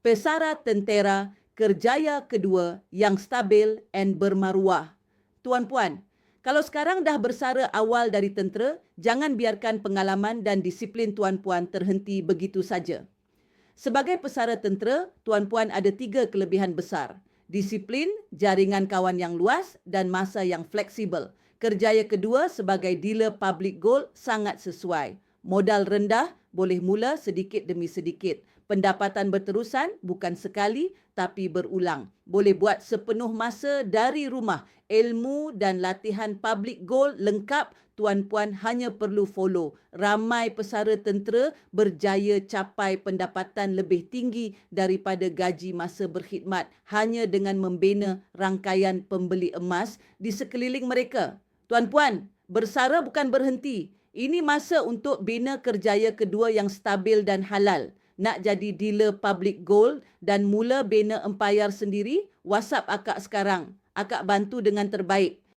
pesara tentera kerjaya kedua yang stabil and bermaruah. Tuan-puan, kalau sekarang dah bersara awal dari tentera, jangan biarkan pengalaman dan disiplin tuan-puan terhenti begitu saja. Sebagai pesara tentera, tuan-puan ada tiga kelebihan besar. Disiplin, jaringan kawan yang luas dan masa yang fleksibel. Kerjaya kedua sebagai dealer public gold sangat sesuai. Modal rendah, boleh mula sedikit demi sedikit. Pendapatan berterusan bukan sekali tapi berulang. Boleh buat sepenuh masa dari rumah. Ilmu dan latihan public goal lengkap tuan-puan hanya perlu follow. Ramai pesara tentera berjaya capai pendapatan lebih tinggi daripada gaji masa berkhidmat hanya dengan membina rangkaian pembeli emas di sekeliling mereka. Tuan-puan, bersara bukan berhenti. Ini masa untuk bina kerjaya kedua yang stabil dan halal nak jadi dealer public gold dan mula bina empayar sendiri, WhatsApp akak sekarang. Akak bantu dengan terbaik.